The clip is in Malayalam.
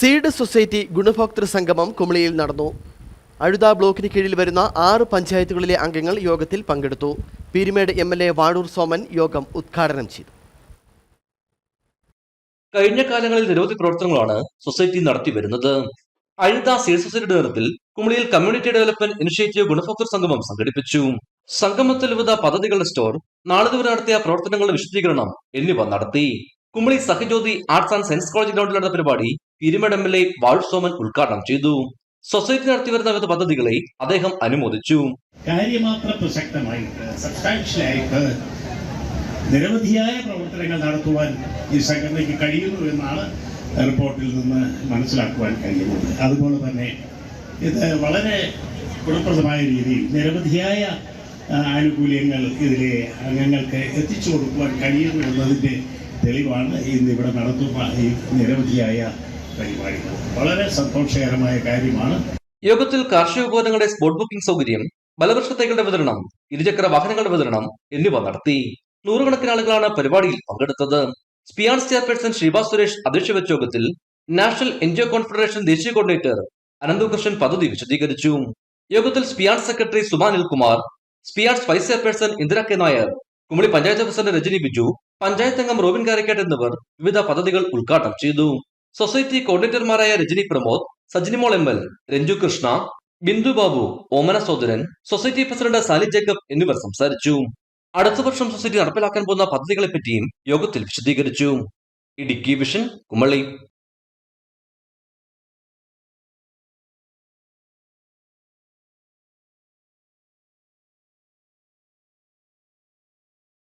സീഡ് സൊസൈറ്റി ഗുണഭോക്തൃ സംഗമം കുമളിയിൽ നടന്നു. അഴുത ബ്ലോക്കിന് കീഴിൽ വരുന്ന ആറ് പഞ്ചായത്തുകളിലെ അംഗങ്ങൾ യോഗത്തിൽ പങ്കെടുത്തു. Peerumedu M L A Vazhoor Soman യോഗം ഉദ്ഘാടനം ചെയ്തു. കഴിഞ്ഞ കാലങ്ങളിൽ നിരവധി പ്രവർത്തനങ്ങളാണ് സൊസൈറ്റി നടത്തി വരുന്നത്. അഴുത സീഡ് സൊസൈറ്റിയുടെ നേതൃത്വത്തിൽ കുമളിയിൽ കമ്മ്യൂണിറ്റി ഡെവലപ്മെന്റ് ഇനിഷ്യേറ്റീവ് ഗുണഭോക്തൃ സംഗമം സംഘടിപ്പിച്ചു. സംഗമത്തിൽ വിവിധ പദ്ധതികളുടെ സ്റ്റോർ നാളിതുവരെ നടത്തിയ പ്രവർത്തനങ്ങളുടെ വിശദീകരണം എന്നിവ നടത്തി. Kumily Sahajyothi arts and science college ഗ്രൗണ്ടിൽ നടന്ന പരിപാടി Peerumedu M L A Vazhoor ഉദ്ഘാടനം ചെയ്തു. സൊസൈറ്റി നടത്തിവരുന്ന വിവിധ പദ്ധതികളെ അദ്ദേഹം അനുമോദിച്ചു. കാര്യമാത്ര പ്രസക്തമായിട്ട് നിരവധിയായ പ്രവർത്തനങ്ങൾ നടത്തുവാൻ ഈ സംഘടനയ്ക്ക് കഴിയുന്നു എന്നാണ് റിപ്പോർട്ടിൽ നിന്ന് മനസ്സിലാക്കുവാൻ കഴിയുന്നത്. അതുപോലെ തന്നെ ഇത് വളരെ ഗുണപ്രദമായ രീതിയിൽ നിരവധിയായ ആനുകൂല്യങ്ങൾ ഇതിലെ അംഗങ്ങൾക്ക് എത്തിച്ചു കൊടുക്കുവാൻ കഴിയുന്നു എന്നതിന്റെ തെളിവാണ് ഇന്ന് ഇവിടെ നടത്തുന്ന ഈ നിരവധിയായ വളരെ സന്തോഷകരമായ കാര്യമാണ്. യോഗത്തിൽ കാർഷിക ഉപകരണങ്ങളുടെ സ്പോട്ട് ബുക്കിംഗ് സൗകര്യം ബലവൃക്ഷത്തൈകളുടെ വിതരണം ഇരുചക്ര വാഹനങ്ങളുടെ വിതരണം എന്നിവ നടത്തി നൂറുകണക്കിന് ആളുകളാണ് പരിപാടിയിൽ പങ്കെടുത്തത്. സ്പിയാൻസ് ചെയർപേഴ്സൺ ശ്രീഭാസ് സുരേഷ് അധ്യക്ഷ വെച്ച യോഗത്തിൽ നാഷണൽ എൻജിഒ കോൺഫെഡറേഷൻ ദേശീയ കോർഡിനേറ്റർ അനന്തകൃഷ്ണൻ പദ്ധതി വിശദീകരിച്ചു. യോഗത്തിൽ സ്പിയാൻസ് secretary സുമാനിൽ Kumar സ്പിയാൻസ് vice chairperson Indira K Nair Kumily panchayat president Rajani Biju panchayat അംഗം റോബിൻ കാരക്കേട്ട് എന്നിവർ വിവിധ പദ്ധതികൾ ഉദ്ഘാടനം ചെയ്തു. Society കോർഡിനേറ്റർമാരായ Rajani Pramod Sajinimol M L Ranju Krishna Bindu Babu Omana Sodaran society president Sali Jacob എന്നിവർ സംസാരിച്ചു. അടുത്ത വർഷം സൊസൈറ്റി നടപ്പിലാക്കാൻ പോകുന്ന പദ്ധതികളെപ്പറ്റിയും യോഗത്തിൽ വിശദീകരിച്ചു. ഇടുക്കി വിഷൻ കുമളി.